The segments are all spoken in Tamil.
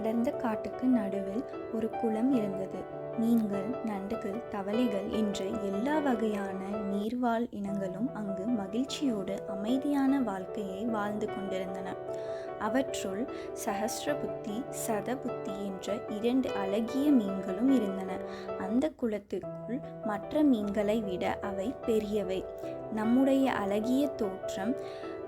அடர்ந்த காட்டுக்கு நடுவில் ஒரு குளம் இருந்தது. மீன்கள் நண்டுகள் தவளைகள் என்று எல்லா வகையான நீர்வாழ் இனங்களும் அங்கு மகிழ்ச்சியோடு அமைதியான வாழ்க்கையை வாழ்ந்து கொண்டிருந்தன. அவற்றுள் சஹஸ்ரபுத்தி சதபுத்தி என்ற இரண்டு அழகிய மீன்களும் இருந்தன. அந்த குளத்திற்குள் மற்ற மீன்களை விட அவை பெரியவை. நம்முடைய அழகிய தோற்றம்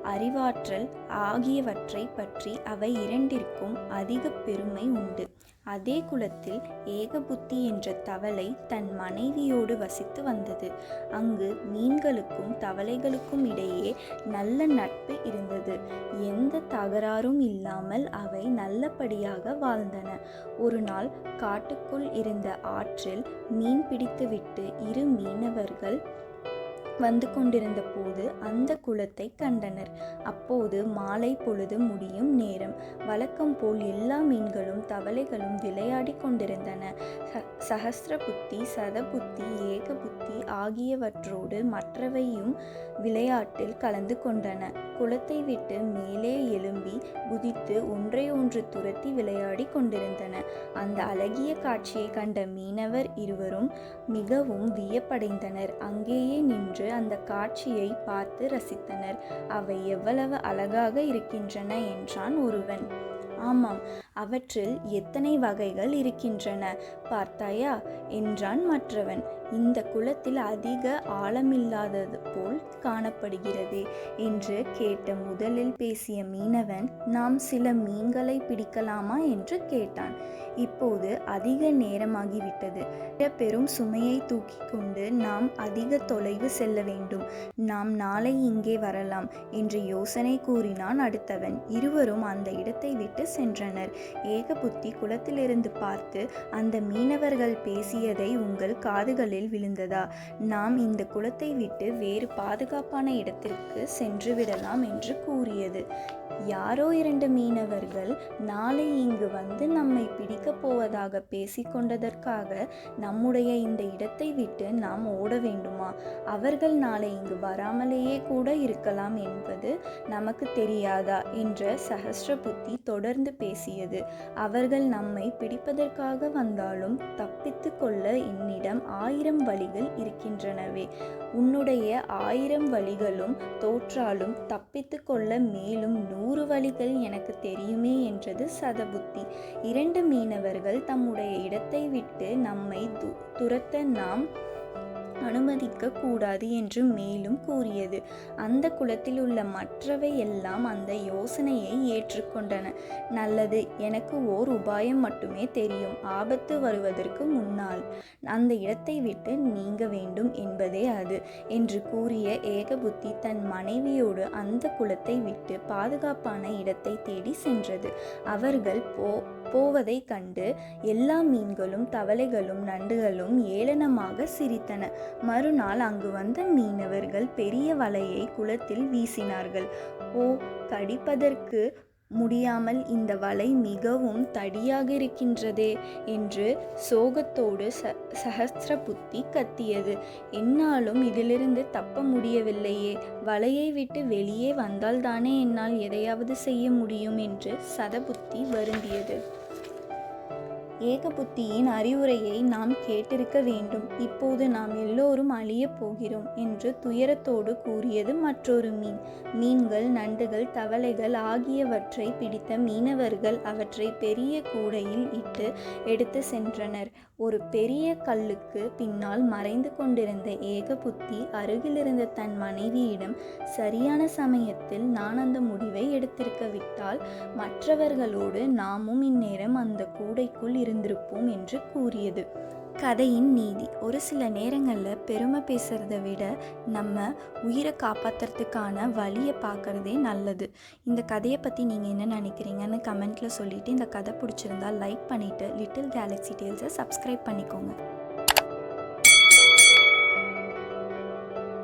அறிவாற்றல் ஆகியவற்றை பற்றி அவை இரண்டிற்கும் அதிக பெருமை உண்டு. அதே குலத்தில் ஏகபுத்தி என்ற தவளை தன் மனைவியோடு வசித்து வந்தது. அங்கு மீன்களுக்கும் தவளைகளுக்கும் இடையே நல்ல நட்பு இருந்தது. எந்த தகராறும் இல்லாமல் அவை நல்லபடியாக வாழ்ந்தன. ஒரு நாள் காட்டுக்குள் இருந்த ஆற்றில் மீன் பிடித்துவிட்டு இரு மீனவர்கள் வந்து கொண்டிருந்த போது அந்த குளத்தை கண்டனர். அப்போது மாலை பொழுது முடியும் நேரம். வழக்கம் போல் எல்லா மீன்களும் தவளைகளும் விளையாடி கொண்டிருந்தன. சஹஸ்ரபுத்தி சதபுத்தி ஏகபுத்தி ஆகியவற்றோடு மற்றவையும் விளையாட்டில் கலந்து கொண்டன. குளத்தை விட்டு மேலே எழும்பி குதித்து ஒன்றை ஒன்று துரத்தி விளையாடி கொண்டிருந்தன. அந்த அழகிய காட்சியை கண்ட மீனவர் இருவரும் மிகவும் வியப்படைந்தனர். அங்கேயே நின்று அந்த காட்சியை பார்த்து ரசித்தனர். அவை எவ்வளவு அழகாக இருக்கின்றன என்றான் ஒருவன். ஆமாம் அவற்றில் எத்தனை வகைகள் இருக்கின்றன? பார்த்தாயா என்றான் மற்றவன். இந்த குளத்தில் அதிக ஆழமில்லாதது போல் காணப்படுகிறது என்று கேட்ட முதலில் பேசிய மீனவன் நாம் சில மீன்களை பிடிக்கலாமா என்று கேட்டான். இப்போது அதிக நேரமாகிவிட்டது. பெரும் சுமையை தூக்கி கொண்டு நாம் அதிக தொலைவு செல்ல வேண்டும். நாம் நாளை இங்கே வரலாம் என்று யோசனை கூறினான் அடுத்தவன். இருவரும் அந்த இடத்தை விட்டு சென்றனர். ஏகபுத்தி குளத்திலிருந்து பார்த்து அந்த மீனவர்கள் பேசியதை உங்கள் காதுகளில் விழுந்ததா? நாம் இந்த குளத்தை விட்டு வேறு பாதுகாப்பான இடத்திற்கு சென்று விடலாம் என்று கூறியது. யாரோ இரண்டு மீனவர்கள் நாளை இங்கு வந்து நம்மை பிடிக்கப் போவதாக பேசிக்கொண்டதற்காக நம்முடைய இந்த இடத்தை விட்டு நாம் ஓட வேண்டுமா? அவர்கள் நாளை இங்கு வராமலேயே கூட இருக்கலாம் என்பது நமக்கு தெரியாதா? என்ற சஹஸ்ர புத்தி தொடர்ந்து பேசியது. அவர்கள் நம்மை பிடிப்பதற்காக வந்தாலும் தப்பித்து கொள்ள என்னிடம் ஆயிரம் வழிகள் இருக்கின்றனவே. உன்னுடைய ஆயிரம் வழிகளும் தோற்றாலும் தப்பித்து கொள்ள மேலும் நூறு வழிகள் எனக்கு தெரியுமே என்றது சதபுத்தி. இரண்டு மீனவர்கள் தம்முடைய இடத்தை விட்டு நம்மை துரத்த நாம் அனுமதிக்க கூடாது என்று மேலும் கூறியது. அந்த குளத்தில் உள்ள மற்றவை எல்லாம் அந்த யோசனையை ஏற்றுக்கொண்டன. நல்லது எனக்கு ஓர் உபாயம் மட்டுமே தெரியும். ஆபத்து வருவதற்கு முன்னால் அந்த இடத்தை விட்டு நீங்க வேண்டும் என்பதே அது என்று கூறிய ஏகபுத்தி தன் மனைவியோடு அந்த குளத்தை விட்டு பாதுகாப்பான இடத்தை தேடி சென்றது. அவர்கள் போ போவதை கண்டு எல்லா மீன்களும் தவளைகளும் நண்டுகளும் ஏளனமாக சிரித்தன. மறுநாள் அங்கு வந்த மீனவர்கள் பெரிய வலையை குளத்தில் வீசினார்கள். ஓ கடிப்பதற்கு முடியாமல் இந்த வலை மிகவும் தடியாக இருக்கின்றதே என்று சோகத்தோடு ச சஹசிரபுத்தி கத்தியது. என்னாலும் இதிலிருந்து தப்ப முடியவில்லையே. வலையை விட்டு வெளியே வந்தால்தானே என்னால் எதையாவது செய்ய முடியும் என்று சதபுத்தி வருந்தியது. ஏகபுத்தியின் அறிவுரையை நாம் கேட்டிருக்க வேண்டும். இப்போது நாம் எல்லோரும் அழியப் போகிறோம் என்று துயரத்தோடு கூறியது மற்றொரு மீன். மீன்கள் நண்டுகள் தவளைகள் ஆகியவற்றை பிடித்த மீனவர்கள் அவற்றை பெரிய கூடையில் இட்டு எடுத்து சென்றனர். ஒரு பெரிய கல்லுக்கு பின்னால் மறைந்து கொண்டிருந்த ஏகபுத்தி அருகிலிருந்த தன் மனைவியிடம் சரியான சமயத்தில் நான் அந்த முடிவை எடுத்திருக்க விட்டால் மற்றவர்களோடு நாமும் இந்நேரம் அந்த கூடைக்குள் இரு இருந்திருப்போம் என்று கூறியது. கதையின் நீதி ஒரு சில நேரங்களில் பெருமை பேசுகிறத விட நம்ம உயிரை காப்பாற்றுறதுக்கான வழியை பார்க்குறதே நல்லது. இந்த கதையை பற்றி நீங்கள் என்ன நினைக்கிறீங்கன்னு கமெண்ட்டில் சொல்லிவிட்டு இந்த கதை பிடிச்சிருந்தா லைக் பண்ணிவிட்டு லிட்டில் கேலக்ஸி டேல்ஸை சப்ஸ்கிரைப் பண்ணிக்கோங்க.